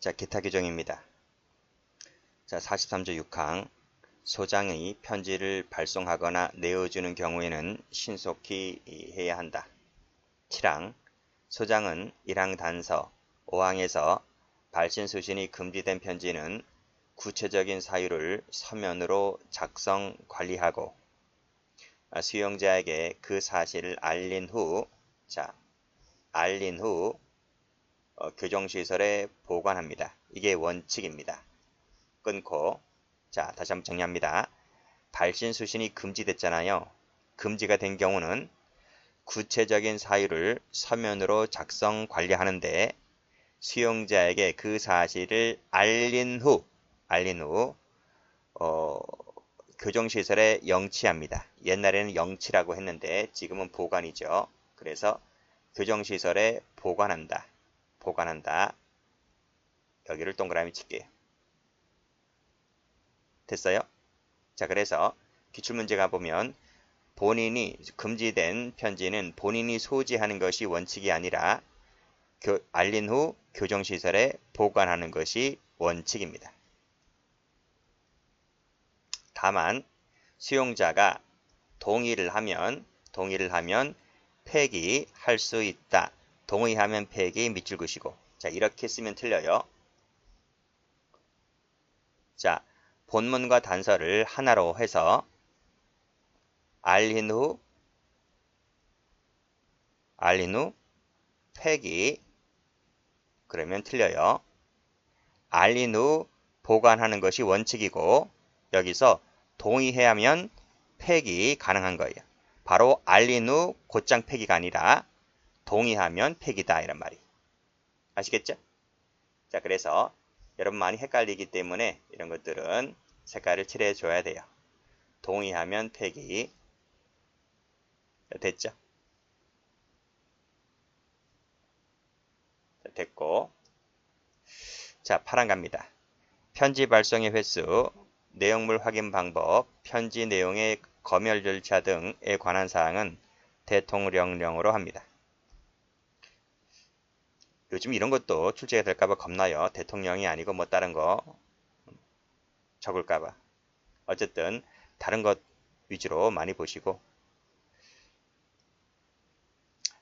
자, 기타 규정입니다. 자, 43조 6항 소장이 편지를 발송하거나 내어주는 경우에는 신속히 해야 한다. 7항 소장은 1항 단서 5항에서 발신 수신이 금지된 편지는 구체적인 사유를 서면으로 작성 관리하고 수용자에게 그 사실을 알린 후, 자, 알린 후 어, 교정시설에 보관합니다. 이게 원칙입니다. 끊고 자 다시 한번 정리합니다. 발신 수신이 금지됐잖아요. 금지가 된 경우는 구체적인 사유를 서면으로 작성 관리하는데 수용자에게 그 사실을 알린 후 알린 후 어, 교정시설에 영치합니다. 옛날에는 영치라고 했는데 지금은 보관이죠. 그래서 교정시설에 보관한다. 보관한다. 여기를 동그라미 칠게요. 됐어요? 자, 그래서 기출문제가 보면 본인이 금지된 편지는 본인이 소지하는 것이 원칙이 아니라 교, 알린 후 교정시설에 보관하는 것이 원칙입니다. 다만 수용자가 동의를 하면 동의를 하면 폐기할 수 있다. 동의하면 폐기 밑줄 그시고 자 이렇게 쓰면 틀려요. 자 본문과 단서를 하나로 해서 알린 후 알린 후 폐기 그러면 틀려요. 알린 후 보관하는 것이 원칙이고 여기서 동의해야 하면 폐기 가능한 거예요. 바로 알린 후 곧장 폐기가 아니라 동의하면 폐기다 이런 말이. 아시겠죠? 자, 그래서 여러분 많이 헷갈리기 때문에 이런 것들은 색깔을 칠해 줘야 돼요. 동의하면 폐기. 됐죠? 됐고. 자, 파란 갑니다. 편지 발송의 횟수, 내용물 확인 방법, 편지 내용의 검열 절차 등에 관한 사항은 대통령령으로 합니다. 요즘 이런 것도 출제가 될까봐 겁나요. 대통령이 아니고 뭐 다른 거 적을까봐. 어쨌든 다른 것 위주로 많이 보시고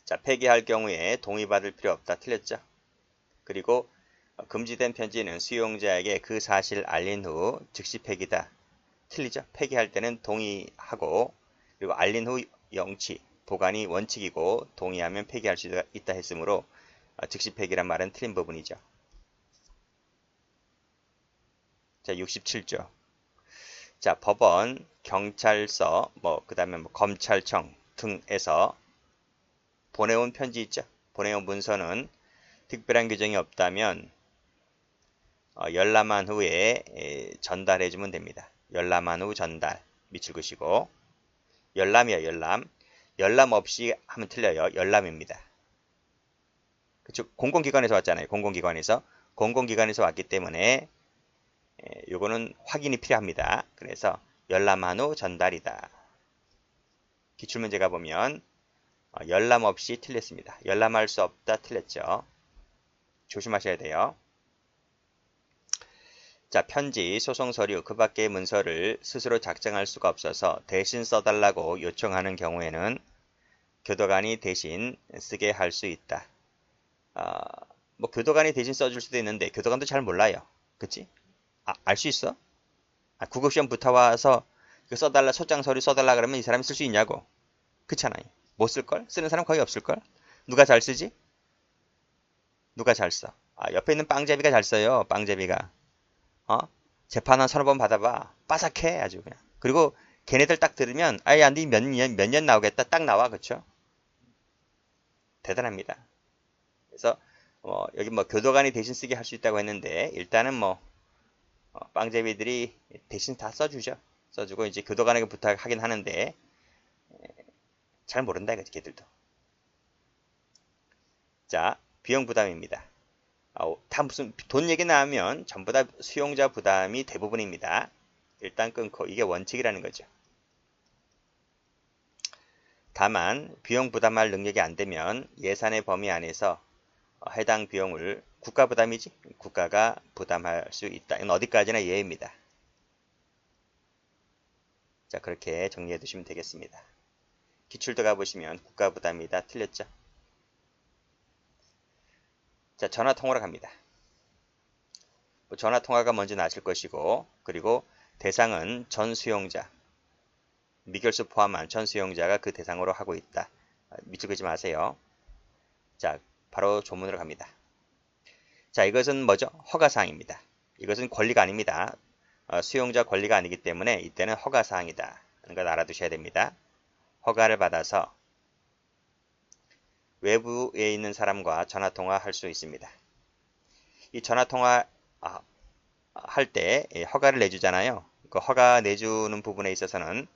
자 폐기할 경우에 동의받을 필요 없다. 틀렸죠? 그리고 금지된 편지는 수용자에게 그 사실 알린 후 즉시 폐기다. 틀리죠? 폐기할 때는 동의하고 그리고 알린 후 영치, 보관이 원칙이고 동의하면 폐기할 수 있다 했으므로 아, 즉시 폐기란 말은 틀린 부분이죠. 자, 67조. 자, 법원, 경찰서, 뭐, 그 다음에 뭐 검찰청 등에서 보내온 편지 있죠. 보내온 문서는 특별한 규정이 없다면 어, 열람한 후에 에, 전달해주면 됩니다. 열람한 후 전달. 밑줄 그시고 열람이요, 열람. 열람 없이 하면 틀려요. 열람입니다. 그쵸? 공공기관에서 왔잖아요. 공공기관에서. 공공기관에서 왔기 때문에 예, 요거는 확인이 필요합니다. 그래서 열람한 후 전달이다. 기출문제 가 보면 어, 열람 없이 틀렸습니다. 열람할 수 없다 틀렸죠. 조심하셔야 돼요. 자, 편지, 소송 서류, 그 밖의 문서를 스스로 작성할 수가 없어서 대신 써달라고 요청하는 경우에는 교도관이 대신 쓰게 할 수 있다. 아, 뭐 교도관이 대신 써줄 수도 있는데 교도관도 잘 몰라요. 그치? 아, 알 수 있어? 아, 국어시험 붙어와서 그 써달라 소장 서류 써달라 그러면 이 사람이 쓸 수 있냐고. 그렇잖아요. 못 쓸걸? 쓰는 사람 거의 없을걸? 누가 잘 쓰지? 누가 잘 써? 아, 옆에 있는 빵제비가 잘 써요. 빵제비가. 어? 재판 한 서너 번 받아봐. 빠삭해 아주 그냥. 그리고 걔네들 딱 들으면 아예 안돼 몇년 몇 년 나오겠다 딱 나와 그쵸? 대단합니다. 그래서 어, 여기 뭐 교도관이 대신 쓰게 할 수 있다고 했는데 일단은 뭐 어, 빵제비들이 대신 다 써주죠. 써주고 이제 교도관에게 부탁하긴 하는데 잘 모른다 이거지 걔들도. 자 비용 부담입니다. 어, 다 무슨 돈 얘기 나오면 전부 다 수용자 부담이 대부분입니다. 일단 끊고 이게 원칙이라는 거죠. 다만 비용 부담할 능력이 안 되면 예산의 범위 안에서 어, 해당 비용을 국가 부담이지 국가가 부담할 수 있다. 이건 어디까지나 예입니다. 자 그렇게 정리해 두시면 되겠습니다. 기출도 가보시면 국가 부담이다 틀렸죠? 자 전화 통화로 갑니다. 뭐 전화 통화가 먼저 나실 것이고 그리고 대상은 전 수용자 미결수 포함한 전 수용자가 그 대상으로 하고 있다. 아, 그지 마세요. 자 바로 조문으로 갑니다. 자 이것은 뭐죠? 허가사항입니다. 이것은 권리가 아닙니다. 어, 수용자 권리가 아니기 때문에 이때는 허가사항이다. 하는 걸 알아두셔야 됩니다. 허가를 받아서 외부에 있는 사람과 전화통화할 수 있습니다. 이 전화통화 아, 할때 예, 허가를 내주잖아요. 그 허가 내주는 부분에 있어서는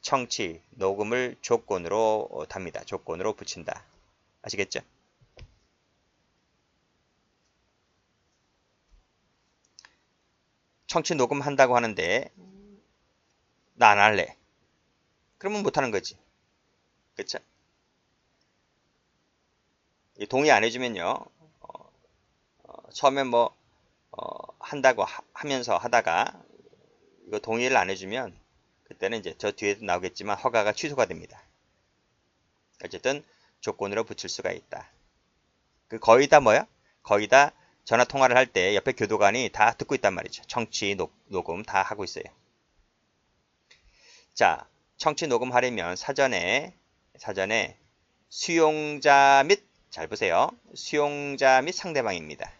청취, 녹음을 조건으로 어, 답니다. 조건으로 붙인다. 아시겠죠? 청취 녹음한다고 하는데 나 안 할래. 그러면 못하는 거지. 그쵸? 동의 안 해주면요. 어, 어, 처음에 뭐 어, 한다고 하, 면서 하다가 이거 동의를 안 해주면 그때는 이제 저 뒤에도 나오겠지만 허가가 취소가 됩니다. 어쨌든 조건으로 붙일 수가 있다. 그 거의 다 뭐야? 거의 다 전화 통화를 할 때 옆에 교도관이 다 듣고 있단 말이죠. 청취, 녹, 녹음 다 하고 있어요. 자, 청취 녹음하려면 사전에 사전에 수용자 및 잘 보세요. 수용자 및 상대방입니다.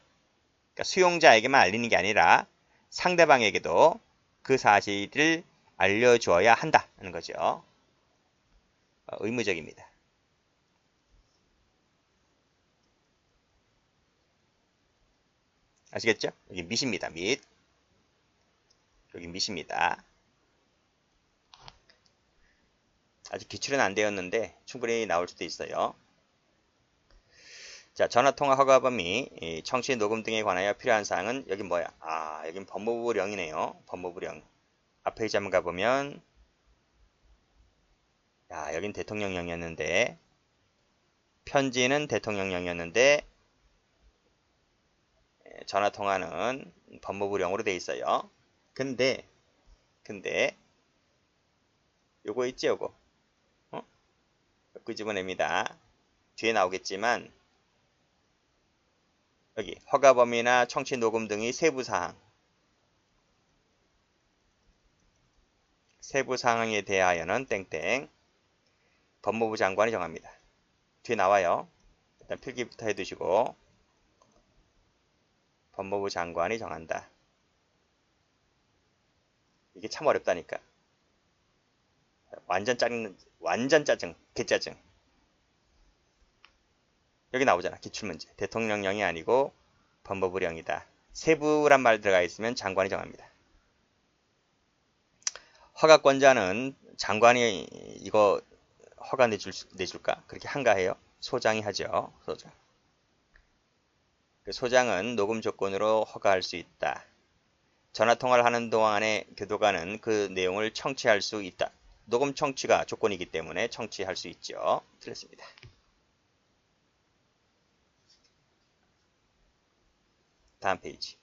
그러니까 수용자에게만 알리는 게 아니라 상대방에게도 그 사실을 알려주어야 한다는 거죠. 어, 의무적입니다. 아시겠죠? 여기 밑입니다. 밑. 여기 밑입니다. 아직 기출은 안 되었는데 충분히 나올 수도 있어요. 자, 전화통화 허가 범위, 청취 녹음 등에 관하여 필요한 사항은 여기 뭐야? 아, 여긴 법무부령이네요. 법무부령. 앞 페이지 한번 가보면 야, 여긴 대통령령이었는데 편지는 대통령령이었는데 전화 통화는 법무부령으로 돼 있어요. 근데 근데 요거 있지 요거 어? 끄집어냅니다. 뒤에 나오겠지만 여기 허가 범위나 청취 녹음 등의 세부 사항 세부 사항에 대하여는 땡땡 법무부 장관이 정합니다. 뒤에 나와요. 일단 필기부터 해두시고 법무부 장관이 정한다. 이게 참 어렵다니까. 완전 짜증, 완전 짜증, 개짜증. 여기 나오잖아. 기출문제. 대통령령이 아니고 법무부령이다. 세부란 말 들어가 있으면 장관이 정합니다. 허가권자는 장관이 이거 허가 내줄, 내줄까? 그렇게 한가해요? 소장이 하죠. 소장. 그 소장은 녹음 조건으로 허가할 수 있다. 전화통화를 하는 동안에 교도관은 그 내용을 청취할 수 있다. 녹음 청취가 조건이기 때문에 청취할 수 있죠. 틀렸습니다. 다음 페이지.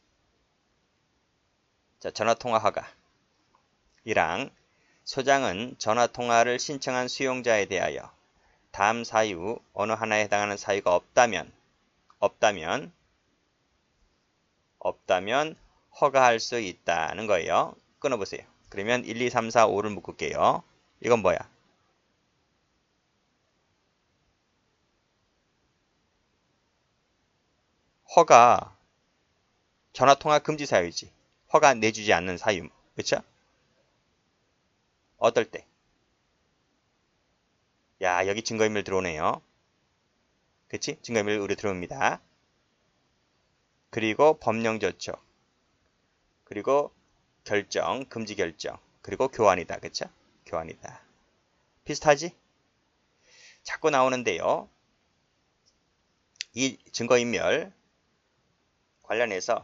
자, 전화통화 허가. 1항 소장은 전화통화를 신청한 수용자에 대하여 다음 사유 어느 하나에 해당하는 사유가 없다면 없다면 없다면 허가할 수 있다는 거예요. 끊어보세요. 그러면 1, 2, 3, 4, 5를 묶을게요. 이건 뭐야? 허가 전화통화 금지 사유지. 허가 내주지 않는 사유. 그쵸? 어떨 때? 야, 여기 증거인멸 들어오네요. 그치? 증거인멸 우리 들어옵니다. 그리고 법령 조처. 그리고 결정, 금지 결정. 그리고 교환이다. 그쵸? 교환이다. 비슷하지? 자꾸 나오는데요. 이 증거인멸 관련해서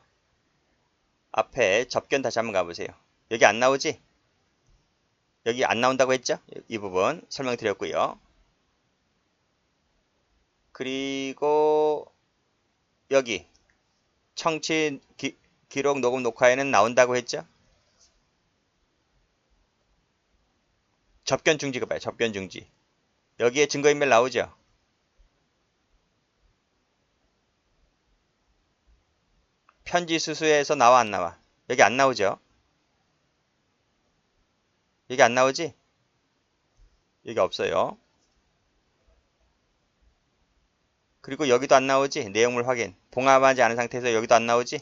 앞에 접견 다시 한번 가보세요. 여기 안 나오지? 여기 안 나온다고 했죠? 이 부분 설명드렸고요. 그리고 여기 청취 기, 기록 녹음 녹화에는 나온다고 했죠? 접견 중지가 봐요. 접견 중지. 여기에 증거인멸 나오죠? 편지 수수에서 나와 안 나와? 여기 안 나오죠? 여기 안 나오지? 여기 없어요. 그리고 여기도 안 나오지? 내용물 확인. 봉합하지 않은 상태에서 여기도 안 나오지?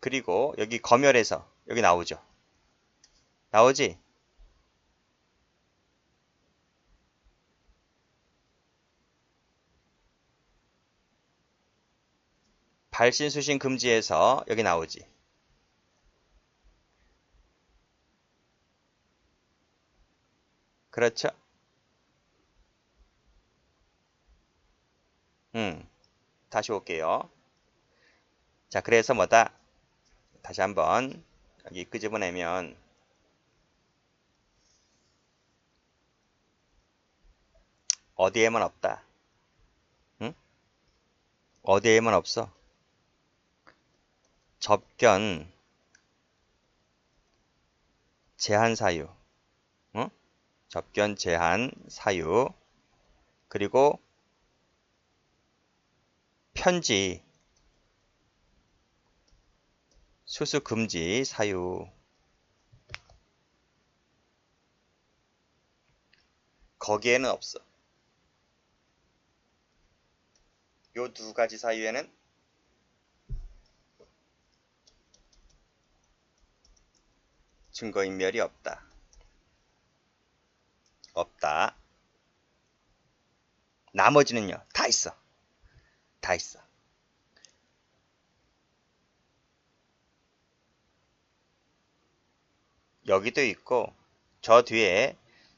그리고 여기 검열에서 여기 나오죠. 나오지? 발신 수신 금지에서 여기 나오지. 그렇죠? 음, 다시 올게요. 자, 그래서 뭐다? 다시 한번 여기 끄집어내면 어디에만 없다. 응? 어디에만 없어? 접견 제한 사유 응? 접견 제한 사유 그리고 편지 수수 금지 사유 거기에는 없어. 요 두 가지 사유에는 증거인멸이 없다. 없다. 나머지는요, 다 있어. 다 있어. 여기도 있고, 저 뒤에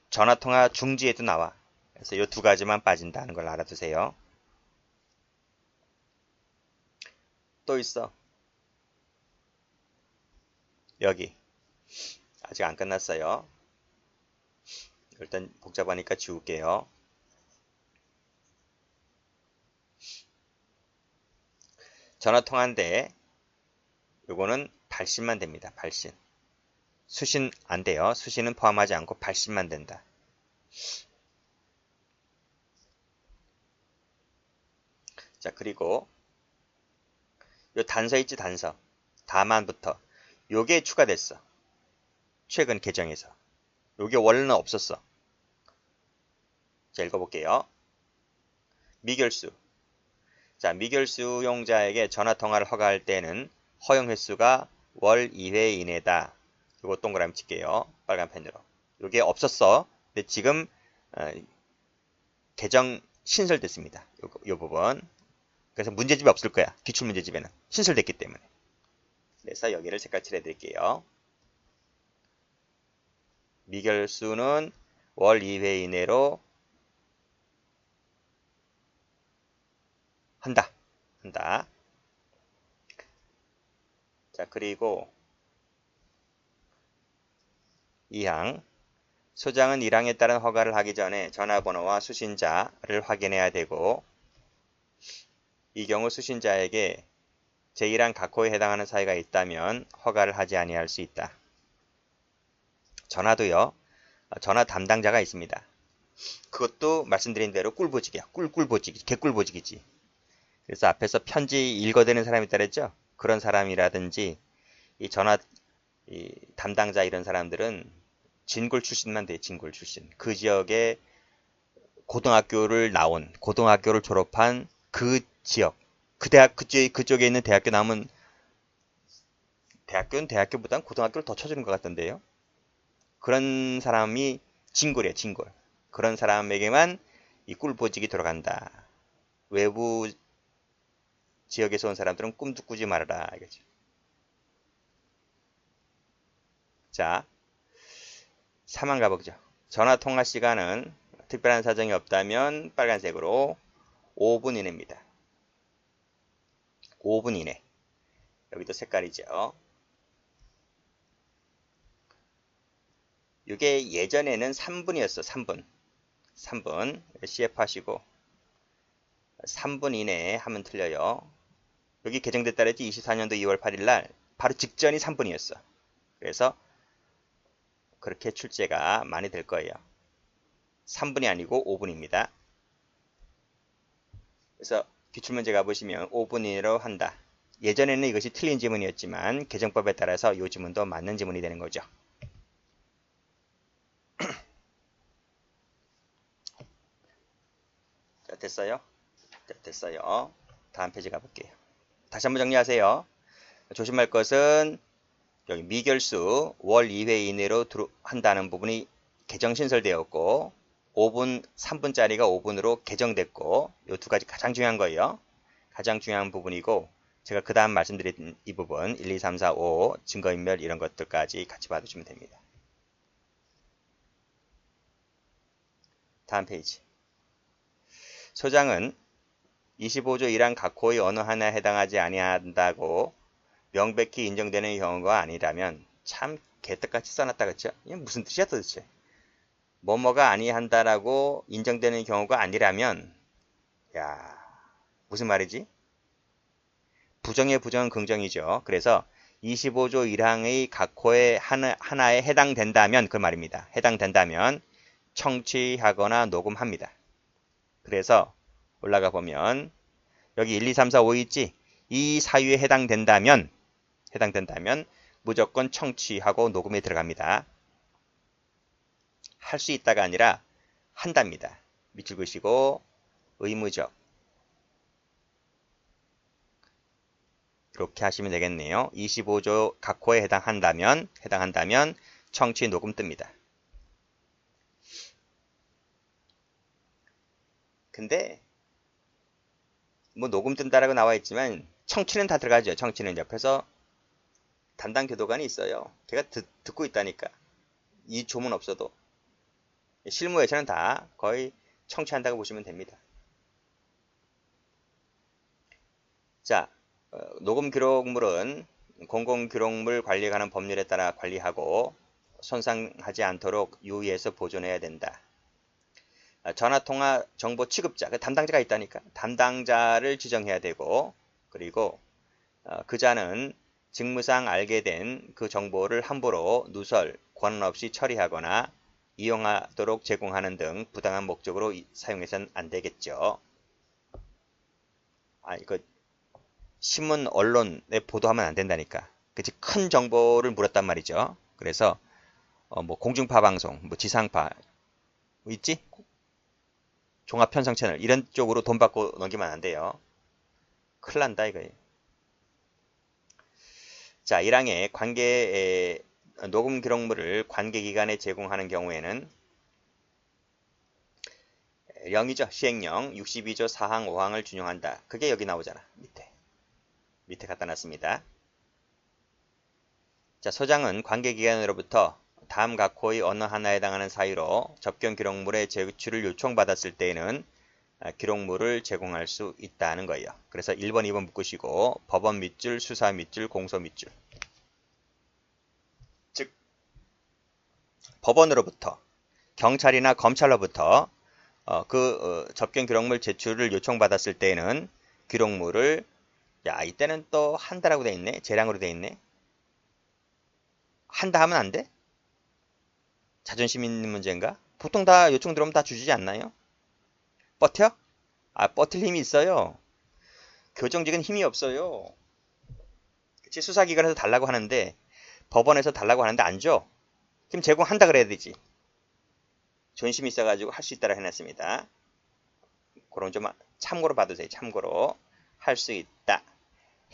전화통화 중지에도 나와. 그래서 이 두 가지만 빠진다는 걸 알아두세요. 또 있어. 여기. 아직 안 끝났어요. 일단 복잡하니까 지울게요. 전화 통화인데 요거는 발신만 됩니다. 발신. 수신 안 돼요. 수신은 포함하지 않고 발신만 된다. 자, 그리고 요 단서 있지, 단서. 다만부터 요게 추가됐어. 최근 개정에서. 요게 원래는 없었어. 자, 읽어볼게요. 미결수. 자, 미결수 용자에게 전화통화를 허가할 때는 허용 횟수가 월 2회 이내다. 요거 동그라미 칠게요. 빨간 펜으로. 요게 없었어. 근데 지금 어, 개정 신설됐습니다. 요, 요 부분. 그래서 문제집이 없을 거야. 기출 문제집에는. 신설됐기 때문에. 그래서 여기를 색깔 칠해 드릴게요. 미결수는 월 2회 이내로 한다. 한다. 자, 그리고 2항 소장은 1항에 따른 허가를 하기 전에 전화번호와 수신자를 확인해야 되고 이 경우 수신자에게 제1항 각호에 해당하는 사유가 있다면 허가를 하지 아니할 수 있다. 전화도요. 전화 담당자가 있습니다. 그것도 말씀드린 대로 꿀보직이야. 꿀꿀보직, 개꿀보직이지. 그래서 앞에서 편지 읽어대는 사람이 있다 그랬죠? 그런 사람이라든지 이 전화 이 담당자 이런 사람들은 진골 출신만 돼, 진골 출신. 그 지역에 고등학교를 나온, 고등학교를 졸업한 그 지역, 그 대학, 그쪽에, 그쪽에 있는 대학교 나오면 대학교는 대학교보다는 고등학교를 더 쳐주는 것 같던데요. 그런 사람이 진골이에요, 진골. 그런 사람에게만 이 꿀보직이 들어간다. 외부 지역에서 온 사람들은 꿈도 꾸지 말아라. 이거죠. 자, 3만 가보죠. 전화 통화 시간은 특별한 사정이 없다면 빨간색으로 5분 이내입니다. 5분 이내. 여기도 색깔이죠. 이게 예전에는 3분이었어. 3분. 3분. CF 하시고 3분 이내에 하면 틀려요. 여기 개정됐다 그랬지 24년도 2월 8일 날 바로 직전이 3분이었어. 그래서 그렇게 출제가 많이 될 거예요. 3분이 아니고 5분입니다. 그래서 기출문제 가보시면 5분 이내로 한다. 예전에는 이것이 틀린 지문이었지만 개정법에 따라서 이 지문도 맞는 지문이 되는 거죠. 자, 됐어요? 자, 됐어요. 다음 페이지 가볼게요. 다시 한번 정리하세요. 조심할 것은 여기 미결수 월 2회 이내로 한다는 부분이 개정 신설되었고 5분 3분짜리가 5분으로 개정됐고 이 두 가지 가장 중요한 거예요. 가장 중요한 부분이고 제가 그 다음 말씀드린 이 부분 1, 2, 3, 4, 5 증거인멸 이런 것들까지 같이 봐주시면 됩니다. 다음 페이지 소장은 25조 1항 각호의 어느 하나에 해당하지 아니한다고 명백히 인정되는 경우가 아니라면 참 개떡같이 써놨다 그쵸? 이게 무슨 뜻이야 도대체? 뭐뭐가 아니한다라고 인정되는 경우가 아니라면 야 무슨 말이지? 부정의 부정은 긍정이죠. 그래서 25조 1항의 각호의 하나, 하나에 해당된다면 그 말입니다. 해당된다면 청취하거나 녹음합니다. 그래서 올라가 보면 여기 1, 2, 3, 4, 5 있지? 이 사유에 해당된다면 해당된다면 무조건 청취하고 녹음에 들어갑니다. 할 수 있다가 아니라 한답니다. 밑줄 그시고 의무적 이렇게 하시면 되겠네요. 25조 각호에 해당한다면 해당한다면 청취 녹음 뜹니다. 근데 뭐 녹음 뜬다라고 나와 있지만 청취는 다 들어가죠. 청취는 옆에서 담당 교도관이 있어요. 걔가 듣, 듣고 있다니까. 이 조문 없어도. 실무에서는 다 거의 청취한다고 보시면 됩니다. 자, 어, 녹음 기록물은 공공기록물 관리에 관한 법률에 따라 관리하고 손상하지 않도록 유의해서 보존해야 된다. 아, 전화통화 정보 취급자, 그 담당자가 있다니까. 담당자를 지정해야 되고, 그리고 어, 그자는 직무상 알게 된 그 정보를 함부로 누설, 권한 없이 처리하거나 이용하도록 제공하는 등 부당한 목적으로 사용해서는 안 되겠죠. 아, 이거 신문, 언론에 보도하면 안 된다니까. 그치? 큰 정보를 물었단 말이죠. 그래서 어, 뭐 공중파 방송, 뭐 지상파 뭐 있지? 종합 편성 채널 이런 쪽으로 돈 받고 넘기면 안 돼요. 큰일 난다 이거예요. 자, 1항에 관계 녹음 기록물을 관계 기관에 제공하는 경우에는 0이죠. 시행령 62조 4항 5항을 준용한다. 그게 여기 나오잖아. 밑에. 밑에 갖다 놨습니다. 자, 소장은 관계 기관으로부터 다음 각호의 어느 하나에 해당하는 사유로 접견 기록물의 제출을 요청받았을 때에는 아, 기록물을 제공할 수 있다는 거예요. 그래서 1번, 2번 묶으시고 법원 밑줄, 수사 밑줄, 공소 밑줄. 즉 법원으로부터 경찰이나 검찰로부터 어, 그 어, 접견 기록물 제출을 요청받았을 때에는 기록물을 야 이때는 또 한다라고 돼 있네. 재량으로 돼 있네. 한다 하면 안 돼? 자존심 있는 문제인가? 보통 다 요청 들어오면 다 주지 않나요? 버텨? 아, 버틸 힘이 있어요. 교정직은 힘이 없어요. 그치? 수사기관에서 달라고 하는데, 법원에서 달라고 하는데 안 줘. 그럼 제공한다 그래야 되지. 존심이 있어가지고 할 수 있다라 해놨습니다. 그런 좀 참고로 봐두세요. 참고로. 할 수 있다.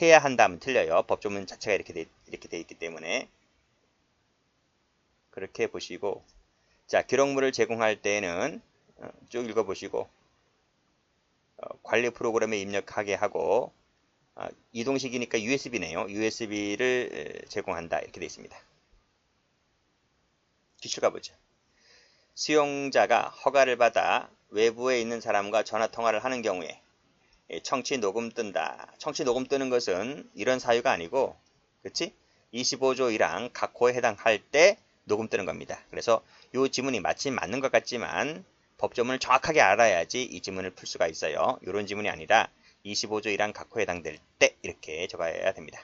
해야 한다면 틀려요. 법조문 자체가 이렇게 돼, 이렇게 돼 있기 때문에. 그렇게 보시고 자 기록물을 제공할 때는 어, 쭉 읽어보시고 어, 관리 프로그램에 입력하게 하고 어, 이동식이니까 USB네요. USB를 제공한다 이렇게 되어 있습니다. 기출 가보죠. 수용자가 허가를 받아 외부에 있는 사람과 전화 통화를 하는 경우에 청취 녹음 뜬다. 청취 녹음 뜨는 것은 이런 사유가 아니고 그치? 25조 1항 각호에 해당할 때 녹음 뜨는 겁니다. 그래서 이 지문이 마침 맞는 것 같지만 법조문을 정확하게 알아야지 이 지문을 풀 수가 있어요. 이런 지문이 아니라 25조 1항 각호에 해당될 때 이렇게 적어야 됩니다.